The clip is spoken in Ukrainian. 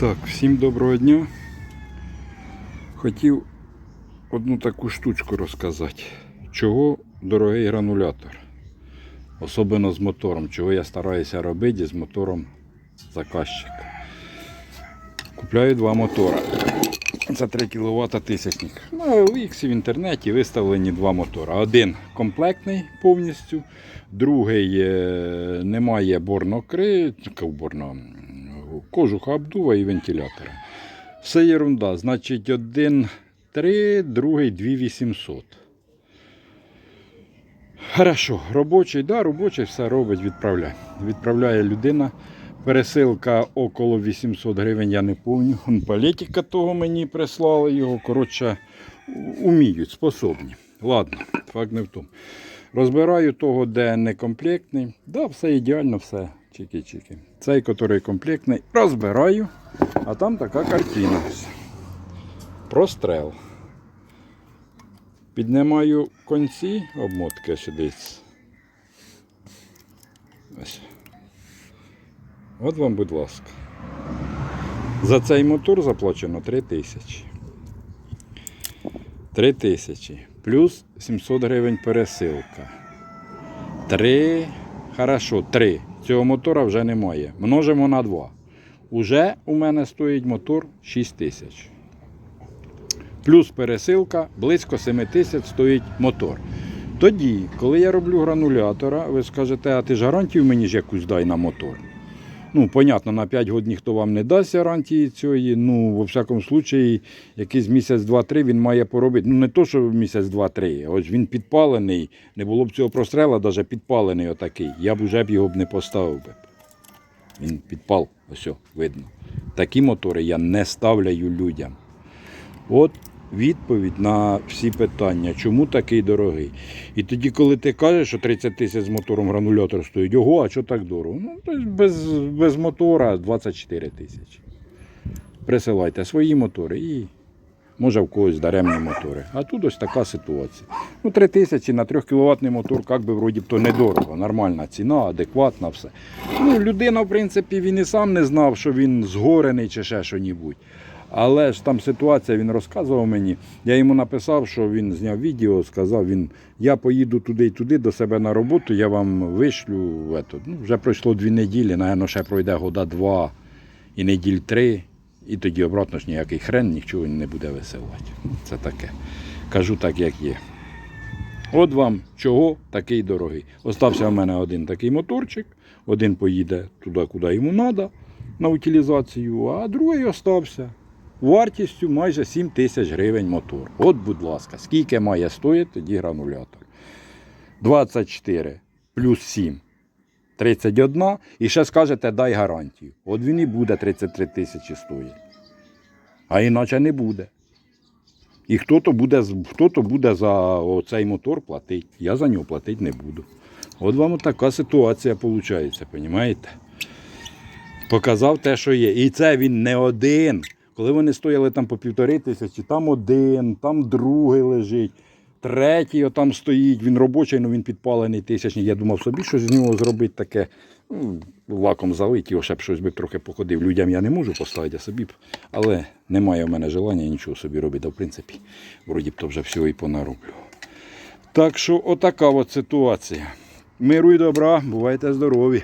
Так, всім доброго дня. Хотів одну таку штучку розказати. Чого дорогий гранулятор? Особливо з мотором. Чого я стараюся робити з мотором заказчика. Купляю два мотора. Це 3 кВт тисячник. На OLX в інтернеті виставлені два мотора. Один комплектний повністю, другий е, немає борнокри, борно, кожуха обдува і вентилятора. Все ерунда. Значить, один 3, другий 2800. Хорошо, робочий, да, робочий все робить, відправляє. Відправляє людина. Пересилка около 800 гривень, я не пам'ятаю. Он палетика того мені прислали його. Коротше, уміють, способні. Ладно, факт не в тому. Розбираю того, де не комплектний. Да, все ідеально, все. Чики-чики. Цей, який комплектний, розбираю, а там така картина. Прострел. Піднімаю конці обмотки сюди. Ось. От вам, будь ласка. За цей мотор заплачено 3 тисячі. 3 тисячі. Плюс 700 гривень пересилка. 3. Хорошо, 3. Цього мотора вже немає. Множимо на 2. Уже у мене стоїть мотор 6 тисяч. Плюс пересилка близько 7 тисяч стоїть мотор. Тоді, коли я роблю гранулятора, ви скажете, а ти ж гарантію мені ж якусь дай на мотор. Ну, понятно, на 5 років ніхто вам не дасть гарантії цієї. Ну, во всякому случаї, якийсь місяць, два-три він має поробити. Ну, не то, що місяць, два-три. Ось він підпалений, не було б цього прострела, навіть підпалений отакий. Я б вже б його б не поставив би. Він підпал, ось, видно. Такі мотори я не ставляю людям. От відповідь на всі питання, чому такий дорогий. І тоді, коли ти кажеш, що 30 тисяч з мотором гранулятор стоїть, ого, а що так дорого? Ну, то без, без мотора 24 тисячі. Присилайте свої мотори і може в когось даремні мотори. А тут ось така ситуація. Ну, 3 тисячі на 3 кВт мотор, як би вроді б то недорого, нормальна ціна, адекватна, все. Ну, людина, в принципі, він і сам не знав, що він згорений чи ще що-небудь. Але ж там ситуація, він розказував мені. Я йому написав, що він зняв відео, сказав, він, я поїду туди і туди до себе на роботу, я вам вишлю. Ну, вже пройшло дві неділі, напевно, ще пройде года два і неділь три. І тоді обратно ж ніякий хрен, нічого не буде висилати. Це таке. Кажу так, як є. От вам чого такий дорогий. Остався в мене один такий моторчик, один поїде туди, куди йому треба, на утилізацію, а другий остався. Вартістю майже 7 тисяч гривень мотор. От, будь ласка, скільки має стоїти тоді гранулятор? 24 плюс 7. 31. І ще скажете, дай гарантію. От він і буде 33 тисячі стоїть. А іначе не буде. І хто-то буде, хто-то буде за цей мотор платити. Я за нього платити не буду. От вам така ситуація виходить, розумієте? Показав те, що є. І це він не один. Коли вони стояли там по півтори тисячі, там один, там другий лежить, третій отам стоїть, він робочий, але він підпалений тисячний. Я думав собі, що з нього зробити таке. Ну, лаком залить, його ще б щось би трохи походив. Людям я не можу поставити, а собі б. Але немає в мене желання нічого собі робити. А в принципі, вроді б то вже всього і понароблю. Так що отака от ситуація. Миру і добра, бувайте здорові.